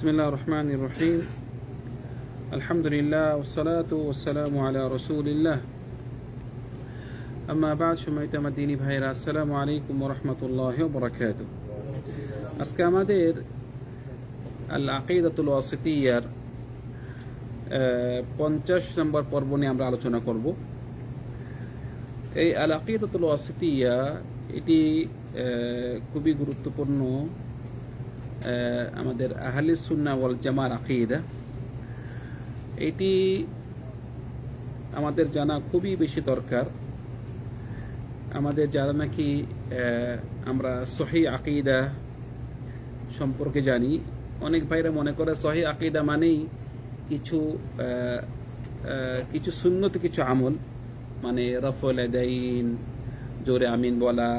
বিসমিল্লা রহমান রহিম আলহামদুলিল্লাহ ওসালাত ওসালাম আলা রসুলিল্লাহ আম্মা আবাদ সময়টা আমার দিনী ভাইয়ের আসসালামু আলাইকুম রহমতুল্লাহ বরাকাত আজকে আমাদের আল আকিদাতুল ওয়াসিতিয়ার পঞ্চাশ নম্বর পর্ব নিয়ে আমরা আলোচনা করব। এই আল আকিদাতুল ওয়াসিতিয়া এটি eh, খুবই গুরুত্বপূর্ণ। আমাদের আহলে সুন্না ওয়াল জামার আকিদা। এটি আমাদের জানা খুবই বেশি দরকার। আমাদের যারা নাকি আমরা সহি আকিদা সম্পর্কে জানি, অনেক ভাইরা মনে করে সহি আকিদা মানেই কিছু কিছু সুন্নত, কিছু আমল। মানে রফল আদাইন, জোরে আমিন বলা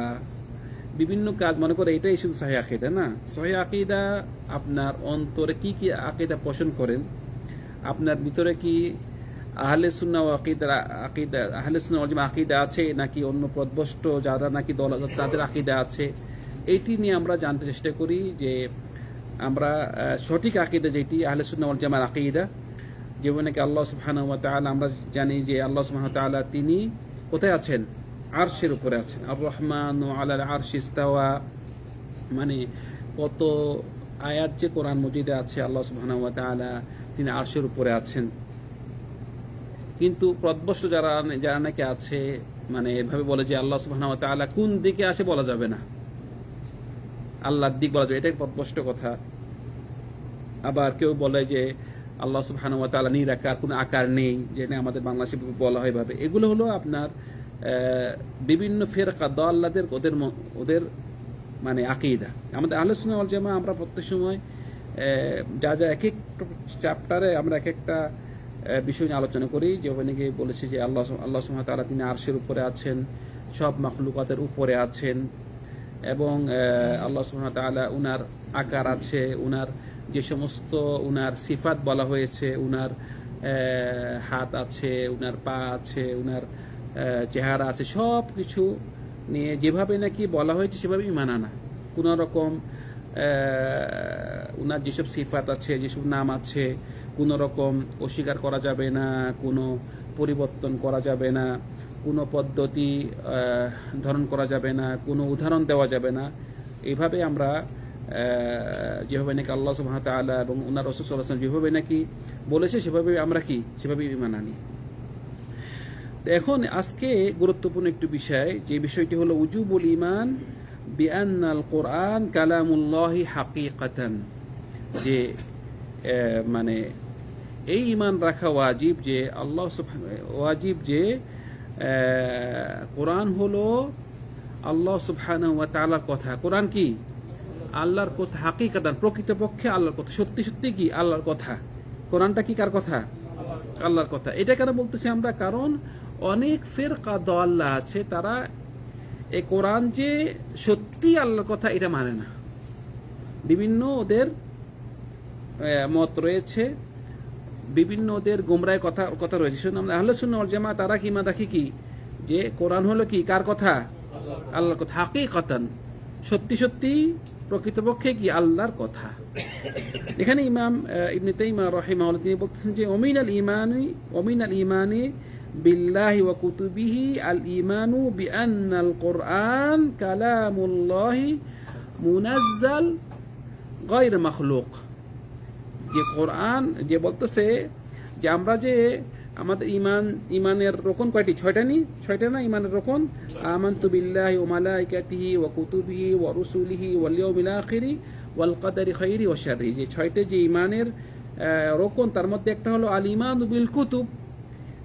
বিভিন্ন কাজ, মনে করে এটাই শুধু সহি আকিদা না? সহি আকিদা আপনার অন্তরে কি কি আকিদা পোষণ করেন? আপনার ভিতরে কি আহলে সুন্না ও আকিদা আকিদা, আহলে সুন্না ওয়াল আকিদা আছে নাকি অন্য পদভষ্ট যারা নাকি দল, তাদের আকিদা আছে? এইটি নিয়ে আমরা জানতে চেষ্টা করি যে আমরা সঠিক আকিদা যেটি আহলে সুন্না জামার আকিদা, যেমন নাকি আল্লাহ সুবহানাহু তাআলা, আমরা জানি যে আল্লাহ সুবহানাহু তিনি কোথায় আছেন? আরশের উপরে আছেন। আর রহমান ও আলাল আরশ ইস্তাওয়া। মানে কত আয়াত যে কোরআন মজিদে আছে, আল্লাহ সুবহানাহু ওয়া তাআলা তিনি আরশের উপরে আছেন। কিন্তু প্রদবষ্ট যারা যারা নাকি আছে মানে এভাবে বলে যে আল্লাহ সুবহানাহু ওয়া তাআলা কোন দিকে আছে বলা যাবে না। আল্লাহর দিক বলা যাবে, এটাই প্রদবষ্ট কথা। আবার কেউ বলে যে আল্লাহ সুবহানাহু ওয়া তাআলা নিরাকার, কোনো আকার নেই, যেটা আমাদের বাংলাদেশে বলা হয় ভাবে এগুলো হলো আপনার বিভিন্ন ফেরকা দল্লাদের, ওদের ওদের মানে আকিদা। আমাদের ওয়াল জামা আমরা প্রত্যেক সময় যা যা এক এক চ্যাপ্টারে আমরা এক একটা বিষয় নিয়ে আলোচনা করি। যে ওখানে গিয়ে বলেছে যে আল্লাহ আল্লাহ ওয়া তাআলা তিনি আরশের উপরে আছেন, সব মাখলুকাতের উপরে আছেন এবং আল্লাহ ওয়া তাআলা উনার আকার আছে, উনার যে সমস্ত, উনার সিফাত বলা হয়েছে, উনার হাত আছে, উনার পা আছে, উনার চেহারা আছে সব কিছু নিয়ে যেভাবে নাকি বলা হয়েছে সেভাবেই মানা না। কোনো রকম উনার যেসব সিফাত আছে, যেসব নাম আছে, কোনো রকম অস্বীকার করা যাবে না, কোনো পরিবর্তন করা যাবে না, কোনো পদ্ধতি ধারণ করা যাবে না, কোনো উদাহরণ দেওয়া যাবে না। এইভাবে আমরা যেভাবে নাকি আল্লাহ তাআলা এবং ওনার রসুল যেভাবে নাকি বলেছে, সেভাবে আমরা কি? সেভাবে ইমান আনি এখন আজকে গুরুত্বপূর্ণ একটি বিষয়, যে বিষয়টি হলো উজুবুল ইমান বিআনাল কোরআন কালামুল্লাহি হাকিকাতান, যে মানে এই ইমান রাখা ওয়াজিব যে আল্লাহ সুবহান- ওয়াজিব যে কোরআন হলো আল্লাহ সুবহানাহু ওয়া তাআলার কথা। কোরআন কি? আল্লাহর কথা, হাকিকাতান, প্রকৃতপক্ষে আল্লাহর কথা। সত্যি সত্যি কি? আল্লাহর কথা। কোরআনটা কি কার কথা? আল্লাহর কথা। এটা কেন বলতেছি আমরা? কারণ অনেক ফেরকা দল্লা আছে, তারা এই কোরআন যে সত্যি আল্লাহর কথা এটা মানে না। বিভিন্ন ওদের মত রয়েছে, বিভিন্ন ওদের গোমরায় কথা কথা রয়েছে। শুনুন, আমরা আহলে সুন্নাহ ওয়াল জামাত, তারা কি মা রাখি কি? যে কোরআন হলো কি? কার কথা? আল্লাহর কথা। হাকিকাতান। সত্যি সত্যি প্রকৃতপক্ষে কি? আল্লাহর কথা। এখানে ইমাম ইবনে তাইমা রাহিমাহুল্লাহ তিনি বলতেছেন যে অমিন আল ইমানি অমিন আল ইমানি বিল্লাহি ওয়া কুতুবিহি আল ইমানু বিআন্নাল কোরআন কালামুল্লাহি মুনাজ্জাল গায়র মাখলুক। যে কোরআন যে বলতেছে যে আমরা যে আমাদের ইমান ইমানের রকম কয়টি? ছয়টা নি? ছয়টা না ইমানের রকম আমান্তু বিল্লাহি ওয়া মালাইকাতিহি ওয়া কুতুবিহি ওয়া রুসুলিহি ওয়াল ইয়াউমিল আখিরি ওয়াল কদারি খাইরি ওয়া শাররি। যে ছয়টা যে ইমানের রকম তার মধ্যে একটা হলো আল ইমান বিল কুতুব।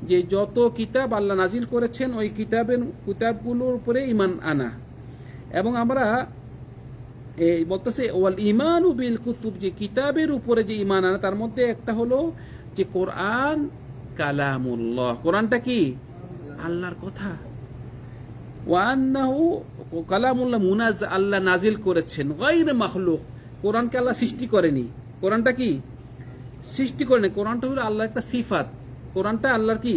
যে যত কিতাব আল্লাহ নাজিল করেছেন, ওই কিতাবের, কিতাবগুলোর উপরে ইমান আনা। এবং আমরা এই বলতেছে, ওয়াল ইমান বিল কুতুব যে কিতাবের উপরে যে ইমান আনা, তার মধ্যে একটা হলো যে কোরআন কালামুল্লাহ। কোরআনটা কি? আল্লাহর কথা। ওয়ান্নাহু কালামুল্লাহ মুনাজ, আল্লাহ নাজিল করেছেন। গাইর মাখলুক। কোরআনকে আল্লাহ সৃষ্টি করেনি। কোরআনটা কি? সৃষ্টি করেনি। কোরআনটা হলো আল্লাহ একটা সিফাত। কোরআনটা আল্লাহর কি?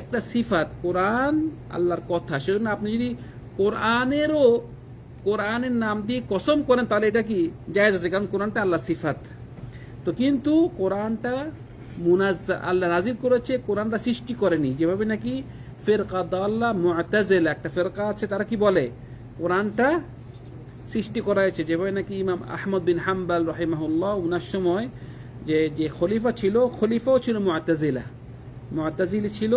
একটা সিফাত। কোরআন আল্লাহর কথা। সেজন্য আপনি যদি কোরআনেরও, কোরআনের নাম দিয়ে কসম করেন, তাহলে এটা কি? জায়েজ আছে, কারণ কোরআনটা আল্লাহ সিফাত। তো কিন্তু কোরআনটা মুনাজ্জা, আল্লাহ নাজির করেছে, কোরআনটা সৃষ্টি করেনি। যেভাবে নাকি ফেরকা দাল্লা মুআতাজিল একটা ফেরকা আছে, তারা কি বলে? কোরআনটা সৃষ্টি করা হয়েছে। যেভাবে নাকি ইমাম আহমদ বিন হাম্বাল রহিমাহুল্লাহ, উনার সময় যে যে খলিফা ছিল, খলিফাও ছিল মুআতাজিলা মুআতাজিলি ছিল,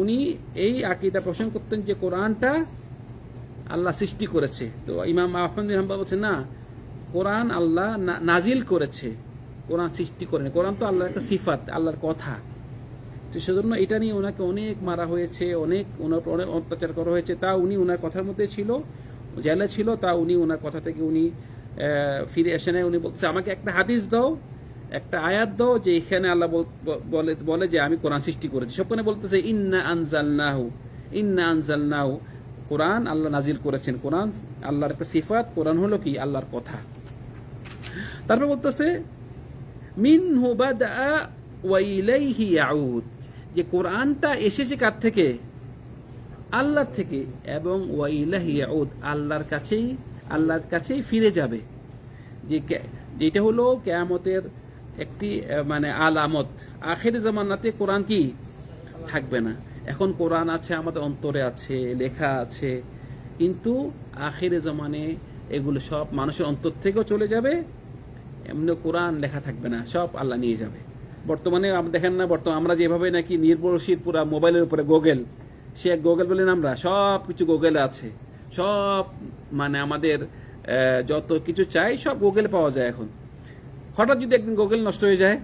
উনি এই আকিদা পোষণ করতেন যে কোরআনটা আল্লাহ সৃষ্টি করেছে। তো ইমাম আহমদ বিন হাম্বাল বলছে না, কোরআন আল্লাহ নাজিল করেছে। কোরআন সৃষ্টি করেনি। কোরআন তো আল্লাহর একটা সিফাত, আল্লাহর কথা। তো সেজন্য এটা নিয়ে ওনাকে অনেক মারা হয়েছে, অনেক ওনার অনেক অত্যাচার করা হয়েছে। তা উনি ওনার কথার মধ্যে ছিল, জেলে ছিল, তা উনি ওনার কথা থেকে উনি ফিরে এসে নেয় উনি বলছে, আমাকে একটা হাদিস দাও একটা আয়াত দাও যে এখানে আল্লাহ বল- বলে যে আমি কোরআন সৃষ্টি করেছি। সবখানে বলতেছে, ইন্না আনজাল নাহু ইন্না আনজাল নাহু কোরআন আল্লাহ নাজিল করেছেন। কোরআন আল্লাহর একটা সিফাত, কোরআন হলো কি? আল্লাহর কথা। তারপর বলতেছে, মিনহু বাদা ওয়া ইলাইহি ইয়াউদ। যে কোরআনটা এসেছে কার থেকে? আল্লাহর থেকে। এবং ওয়া ইলাহি ইয়াউদ, আল্লাহর কাছেই আল্লাহর কাছেই ফিরে যাবে। যে যেটা হলো কেয়ামতের একটি মানে আলামত। আখের জামানাতে কোরআন কি? থাকবে না। এখন কোরআন আছে, আমাদের অন্তরে আছে, লেখা আছে। কিন্তু আখেরে জমানে এগুলো সব মানুষের অন্তর থেকেও চলে যাবে, এমনি কোরআন লেখা থাকবে না, সব আল্লাহ নিয়ে যাবে। বর্তমানে দেখেন না, বর্তমানে আমরা যেভাবে নাকি নির্ভরশীল, পুরা মোবাইলের উপরে গুগল সে গুগল বলেন আমরা, সব কিছু গুগলে আছে। সব মানে আমাদের যত কিছু চাই, সব গুগলে পাওয়া যায় এখন। হঠাৎ যদি একদিন গুগল নষ্ট হয়ে যায়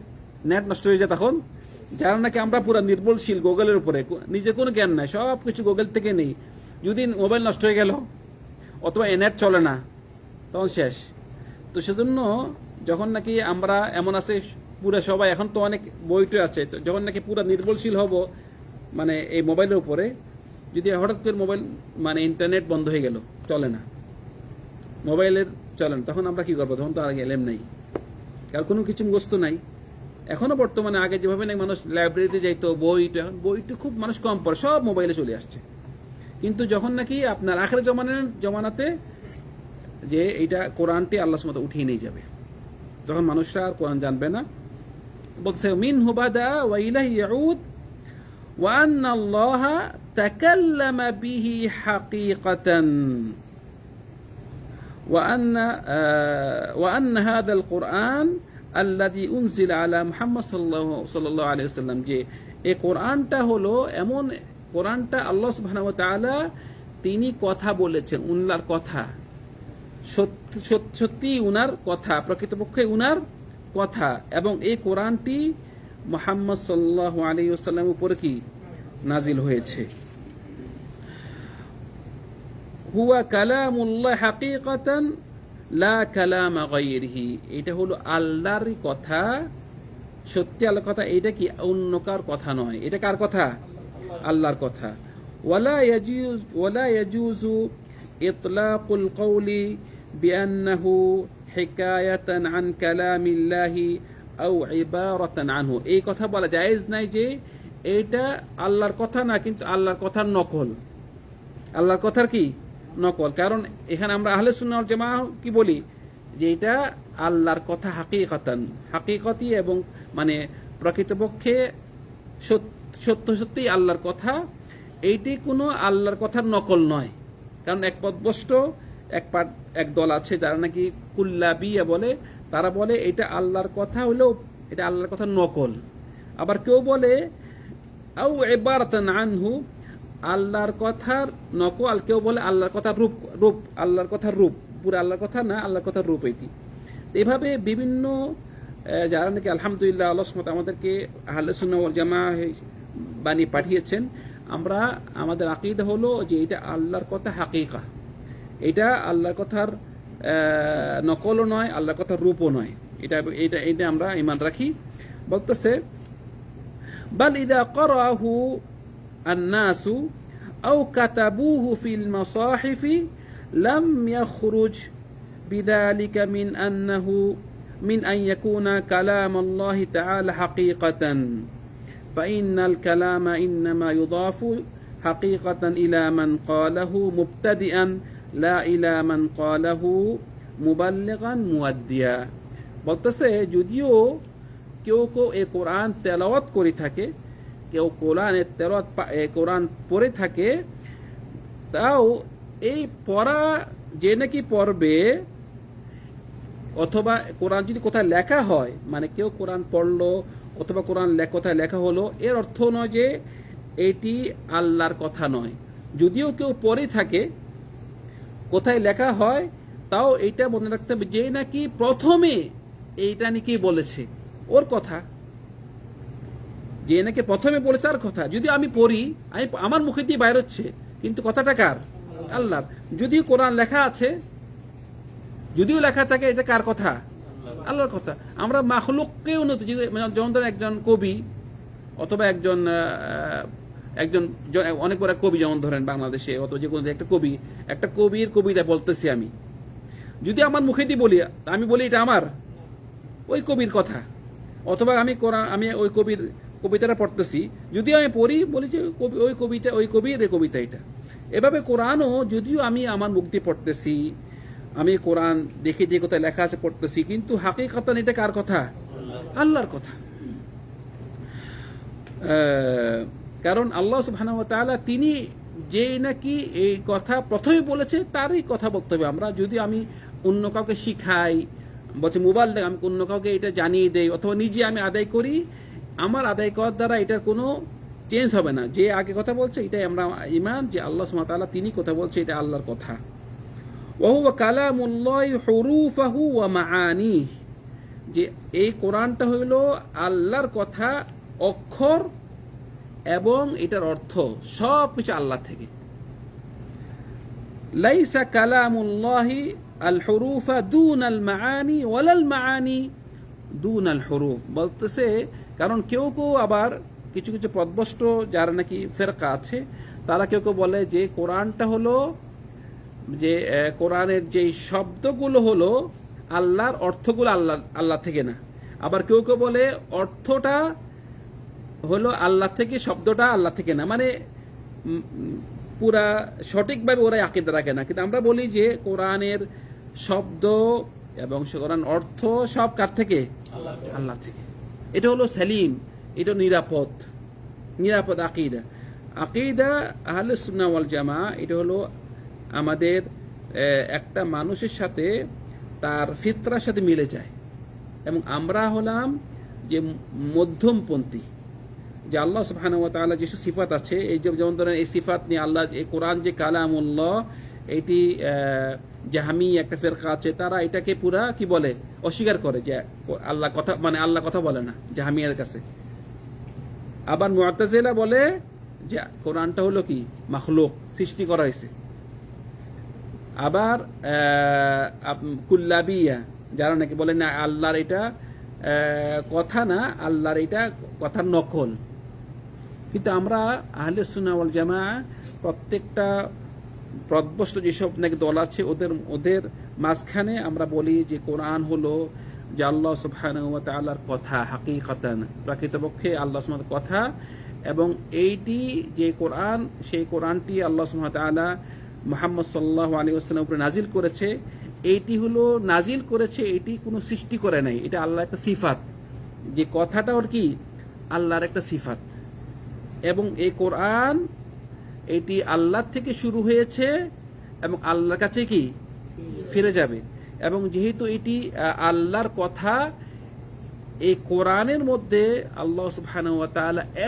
নেট নষ্ট হয়ে যায় তখন, যারা নাকি আমরা পুরো নির্ভরশীল গুগলের উপরে নিজের কোনো জ্ঞান নাই, সব কিছু গুগল থেকে নেই। যদি মোবাইল নষ্ট হয়ে গেল, অথবা নেট চলে না, তখন শেষ। তো সেজন্য যখন নাকি আমরা এমন আছে, পুরো সবাই, এখন তো অনেক বইটই আছে, তো যখন নাকি পুরো নির্ভরশীল হব মানে এই মোবাইলের উপরে, যদি হঠাৎ করে মোবাইল মানে ইন্টারনেট বন্ধ হয়ে গেল, চলে না মোবাইলের চলে না, তখন আমরা কি করব? তখন তো আর এলেম নাই। কারণ কোনো কিছু মুখস্থ নাই এখনো বর্তমানে আগে যেভাবে নাকি মানুষ লাইব্রেরিতে যাইতো বইটা এখন বইটা খুব মানুষ কম পড়ে সব মোবাইলে চলে আসছে কিন্তু যখন নাকি আপনার আখের জমানের জমানাতে যে এইটা কোরআনটি আল্লাহ সুমত উঠিয়ে নিয়ে যাবে তখন মানুষরা আর কোরআন জানবে না বলছে মিন হুবাদা ওয়া ইলাহি ইয়াউদ وأن الله تكلم به حقيقة وأن آه وأن هذا القرآن الذي أنزل على محمد صلى الله صلى الله عليه وسلم যে এই কোরআনটা হলো এমন কোরআনটা আল্লাহ সুবহানাহু ওয়া তাআলা তিনি কথা বলেছেন উনার কথা সত্যি সত্যি- সত্যি উনার কথা প্রকৃতপক্ষে উনার কথা এবং এই কোরআনটি মোহাম্মদ সাল্লাহ আলী ওসাল্লামের উপরে কি নাজিল হয়েছে হুয়া কালামুল্লাহ হাকিকাতান লা কালাম গায়রিহি। এটা হলো আল্লাহরই কথা, সত্যি আল্লাহর কথা, এটা কি অন্য কার কথা নয়? এটা কার কথা? আল্লাহর কথা। ওয়ালা ইয়াজুজ, ওয়ালা ইয়াজুজু ইতলাকুল কওলি বিআন্নাহু হিকায়াতান আন কালামিল্লাহি আও ইবারাতান আনহু। এই কথা বলা জায়েজ নাই যে এটা আল্লাহর কথা না, কিন্তু আল্লাহর কথার নকল। আল্লাহর কথার কি? নকল। কারণ এখানে আমরা আহলে সুন্নাহ জামা কি বলি? যে এটা আল্লাহর কথা হাকিকতান। হাকিকতি এবং মানে প্রকৃতপক্ষে সত্য সত্যি আল্লাহর কথা। এইটি কোনো আল্লাহর কথার নকল নয়। কারণ এক পদবষ্ট এক পাট, এক দল আছে যারা নাকি কুল্লাবিয়া বলে, তারা বলে এটা আল্লাহর কথা হলেও এটা আল্লাহর কথার নকল। আবার কেউ বলে আউ এবারতান আনহু আল্লাহর কথার নকল কেউ বলে আল্লাহর কথা রূপ রূপ, আল্লাহর কথার রূপ, পুরো আল্লাহর কথা না, আল্লাহর কথার রূপ এটি। এভাবে বিভিন্ন যারা নাকি আলহামদুলিল্লাহ আলসমত আমাদেরকে আহলে জামা বানিয়ে পাঠিয়েছেন, আমরা, আমাদের আকিদা হলো যে এটা আল্লাহর কথা হাকিকা। এটা আল্লাহর কথার নকলও নয়, আল্লাহর কথার রূপও নয়। এটা এটা এটা আমরা ইমান রাখি। বলতেছে, বাল ইদা করাহু الناس أو كتبوه في المصاحف لم يخرج بذلك من أنه من أن يكون كلام الله تعالى حقيقة فإن الكلام إنما يضاف حقيقة إلى من قاله مبتدئا لا إلى من قاله مبلغا موديا বলতেছে যদিও কেউ কেউ এ কোরআন তেলাওয়াত করে থাকে কেউ কোরআনের পা- কোরআন পড়ে থাকে, তাও এই পড়া যে নাকি পড়বে, অথবা কোরআন যদি কোথায় লেখা হয় মানে কেউ কোরআন পড়ল, অথবা কোরআন কোথায় লেখা হলো, এর অর্থ নয় যে এটি আল্লাহর কথা নয়। যদিও কেউ পড়ে থাকে, কোথায় লেখা হয়, তাও এইটা মনে রাখতে হবে যে নাকি প্রথমে এইটা নাকি বলেছে। ওর কথা। যে এনাকে প্রথমে বলেছে আর কথা, যদি আমি পড়ি, আমি আমার মুখে দিয়ে বাইর হচ্ছে, কিন্তু কথাটা কার? আল্লাহর। যদিও কোরআন লেখা আছে, যদিও লেখা থাকে, এটা কার কথা? আল্লাহর কথা। আমরা মাখলুককে উন্নত যদি- মানে যেমন ধরেন একজন কবি, অথবা একজন একজন অনেক বড় কবি যেমন ধরেন বাংলাদেশে, অথবা যে কোনো একটা কবি, একটা কবির কবিতা বলতেছি আমি। যদি আমার মুখে দিয়ে বলি, আমি বলি এটা আমার, ওই কবির কথা। অথবা আমি কোরআন, আমি ওই কবির কবিতাটা পড়তেছি, যদিও আমি পড়ি, বলি যে ওই কবিতা, ওই কবির এই কবিতা এটা। এভাবে কোরআনও যদিও আমি আমার মুক্তি পড়তেছি, আমি কোরআন দেখে যে কোথায় লেখা আছে পড়তেছি, কিন্তু হাকিকাতান এটা কার কথা? আল্লাহর কথা। কারণ আল্লাহ সুবহানাহু ওয়া তিনি যে নাকি এই কথা প্রথমে বলেছে, তারই কথা বলতে হবে আমরা। যদি আমি অন্য কাউকে শিখাই, বলছে মোবাইল আমি অন্য কাউকে এটা জানিয়ে দেই, অথবা নিজে আমি আদায় করি আমার আদায় করার দ্বারা এটার কোনো চেঞ্জ হবে না। যে আগে কথা বলছে, এটাই আমরা ইমান যে আল্লাহ ওয়া তিনি কথা বলছে, এটা আল্লাহর কথা। ওহুয়া কালামুল্লাহ হরুফাহু ওয়া যে এই কোরআনটা হইল আল্লাহর কথা, অক্ষর এবং এটার অর্থ, সব কিছু আল্লাহ থেকে। লাইসা কালামুল্লাহি আল হরুফা দুন আল মাআনি ওয়ালাল মাআনি দুন আল হরুফ। বলতেছে কারণ কেউ কেউ আবার কিছু কিছু পদভষ্ট যারা নাকি ফেরকা আছে তারা কেউ কেউ বলে যে কোরআনটা হলো যে কোরআনের যে শব্দগুলো হলো আল্লাহর অর্থগুলো আল্লাহ আল্লাহ থেকে না। আবার কেউ কেউ বলে অর্থটা হলো আল্লাহ থেকে শব্দটা আল্লাহ থেকে না। মানে পুরা সঠিকভাবে ওরা আকিদা রাখে না। কিন্তু আমরা বলি যে কোরআনের শব্দ এবং সে কোরআন অর্থ সব কার থেকে। আল্লাহ থেকে। এটা হলো সেলিম, এটা নিরাপদ নিরাপদ আকিদা। আকিদা আহলে সুন্নাহ ওয়াল জামা এটা হলো আমাদের একটা মানুষের সাথে তার ফিতরার সাথে মিলে যায়। এবং আমরা হলাম যে মধ্যমপন্থী, যে আল্লাহ সুবহানাহু ওয়া তাআলা যেসব সিফাত আছে, এই যেমন ধরেন এই সিফাত নিয়ে আল্লাহ, এই কোরআন যে কালামুল্লাহ, এটি জাহামি একটা ফেরকা আছে, তারা এটাকে পুরা কি বলে? অস্বীকার করে যে আল্লাহ কথা মানে আল্লাহ কথা বলে না জাহামিয়ার কাছে। আবার মুআতাজিলা বলে যে কোরআনটা হলো কি? মাখলুক, সৃষ্টি করা হয়েছে। আবার কুল্লাবিয়া, যারা নাকি বলে না, আল্লাহর এটা কথা না, আল্লাহর এটা কথার নকল। কিন্তু আমরা আহলে সুন্নাহ ওয়াল জামা প্রত্যেকটা প্রদ্বষ্ট যেসব নাকি দল আছে, ওদের ওদের মাঝখানে আমরা বলি যে কোরআন হলো যে আল্লাহ ওয়া তাআলার কথা, হাকিকাতান, প্রকৃতপক্ষে আল্লাহ সুবহানাহু কথা এবং এইটি যে কোরআন, সেই কোরআনটি আল্লাহ সুবহানাহু তাআলা মুহাম্মদ সাল্লাল্লাহু আলাইহি ওয়াসাল্লামের উপরে নাজিল করেছে। এইটি হলো নাজিল করেছে এটি কোনো সৃষ্টি করে নাই। এটা আল্লাহর একটা সিফাত। যে কথাটা ওর কি? আল্লাহর একটা সিফাত। এবং এই কোরআন এটি আল্লাহ থেকে শুরু হয়েছে এবং আল্লাহর কাছে কি? ফিরে যাবে। এবং যেহেতু এটি আল্লাহর কথা এই কোরআনের মধ্যে আল্লাহ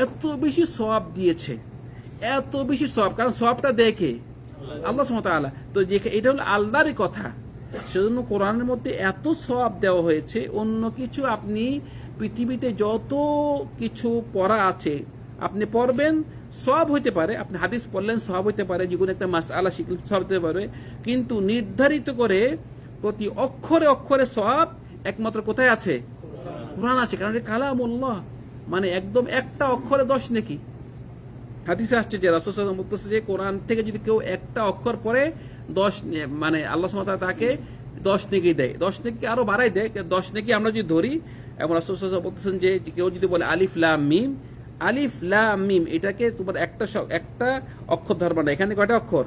এত বেশি সওয়াব দিয়েছে। এত বেশি সওয়াব, কারণ সবটা দেখে আল্লাহ তাআলা। তো যে, এটা হলো আল্লাহরই কথা। সেজন্য কোরআনের মধ্যে এত সওয়াব দেওয়া হয়েছে, অন্য কিছু আপনি পৃথিবীতে যত কিছু পড়া আছে আপনি পড়বেন সব হইতে পারে, আপনি হাদিস পড়লেন সব হইতে পারে, যে কোনো একটা মাস আলা শিখলেন সব হতে পারে, কিন্তু নির্ধারিত করে প্রতি অক্ষরে অক্ষরে সব একমাত্র কোথায় আছে? কোরআন আছে, কারণ কালামুল্লাহ মানে একদম একটা অক্ষরে দশ নাকি? হাদিসে আসছে যে রাসূল বলতেছে যে কোরআন থেকে যদি কেউ একটা অক্ষর পড়ে, দশ মানে আল্লাহ তাআলা তাকে দশ নেকি দেয়। দশ নেকি আরও বাড়াই দেয় দশ নেকি আমরা যদি ধরি, এবং রাসূল বলতেছেন যে কেউ যদি বলে আলিফ লাম মিম আলিফ, লাম, মিম, এটাকে তোমার একটা একটা অক্ষর ধরবা না। এখানে কয়টা অক্ষর?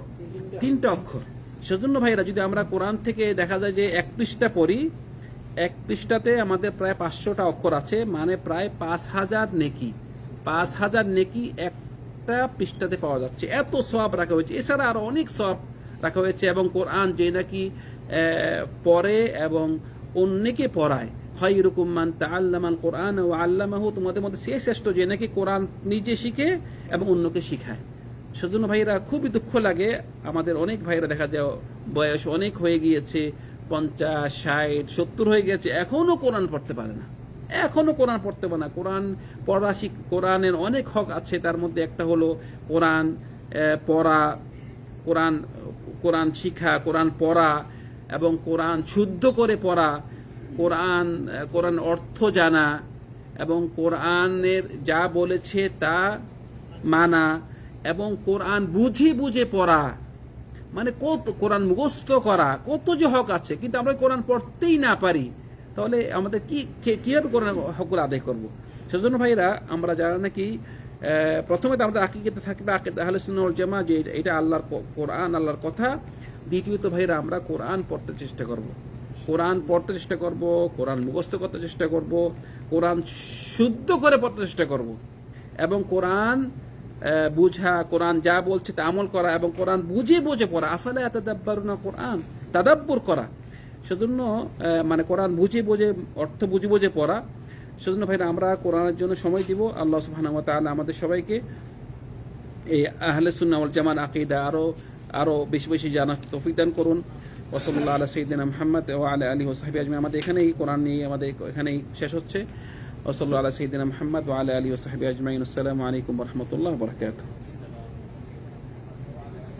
তিনটা অক্ষর। সেজন্য ভাইরা যদি আমরা কোরআন থেকে দেখা যায় যে এক পৃষ্ঠা পড়ি এক পৃষ্ঠাতে আমাদের প্রায় পাঁচশোটা অক্ষর আছে মানে প্রায় পাঁচ হাজার নেকি। পাঁচ হাজার নেকি একটা পৃষ্ঠাতে পাওয়া যাচ্ছে। এত সব রাখা হয়েছে। এছাড়া আরও অনেক সব রাখা হয়েছে এবং কোরআন যে নাকি পড়ে এবং অন্যকে পড়ায়। হয় এরকম মান তাল্লামান কোরআন ও আল্লামাহু, তোমাদের মধ্যে সে শ্রেষ্ঠ যে নাকি কোরআন নিজে শিখে এবং অন্যকে শিখায়। সেজন্য ভাইরা খুবই দুঃখ লাগে। আমাদের অনেক ভাইরা দেখা যায়, বয়স অনেক হয়ে গিয়েছে, পঞ্চাশ, ষাট, সত্তর হয়ে গেছে এখনও কোরআন পড়তে পারে না। এখনও কোরআন পড়তে পারে না। কোরআন পড়া শিখ, কোরআনের অনেক হক আছে। তার মধ্যে একটা হলো কোরআন পড়া, কোরআন কোরআন শিখা, কোরআন পড়া এবং কোরআন শুদ্ধ করে পড়া। কোরআন কোরআন অর্থ জানা এবং কোরআনের যা বলেছে তা মানা এবং কোরআন বুঝে বুঝে পড়া। মানে কত কোরআন মুখস্থ করা, কত যে হক আছে, কিন্তু আমরা কোরআন পড়তেই না পারি। তাহলে আমাদের কি কীভাবে কোরআন হকগুলো আদায় করব? সেজন্য ভাইরা আমরা যারা নাকি প্রথমে তো আমাদের আকিকেতে থাকবে আকিদা আহলে জামা যে এটা আল্লাহর কোরআন, আল্লাহর কথা। দ্বিতীয়ত ভাইরা আমরা কোরআন পড়তে চেষ্টা করব। কোরআন পড়তে চেষ্টা করব, কোরআন মুখস্থ করতে চেষ্টা করব, কোরআন শুদ্ধ করে পড়তে চেষ্টা করব। এবং কোরআন বুঝা, কোরআন যা বলছে তা আমল করা এবং কোরআন বুঝে বুঝে পড়া। আসলে এত দাব্বার না কোরআন? তাদাব্বর করা। সেজন্য মানে কোরআন বুঝে বুঝে, অর্থ বুঝে বুঝে পড়া। সেজন্য ভাইরা, আমরা কোরআনের জন্য সময় দিব। আল্লাহ সুবহানাহু আমাদের সবাইকে এই আহলে সুন্নাহ জামাত আকীদা আরও আরও বেশি বেশি জানার তৌফিক দান করুন। ওসল্লাহ আল্লাহ সঈদিনা মোহাম্মদ ও আলা আলী ওসাহাবি আজমি আমাদের এখানেই কোরআন নিয়ে আমাদের এখানেই শেষ হচ্ছে। ওসল্লা আল্লাহ সঈদিনা মোহাম্মদ ও আলা আলী ওসাহাবি আজমাইন। আসসালামু আলাইকুম রহমতুল্লাহ বরকাত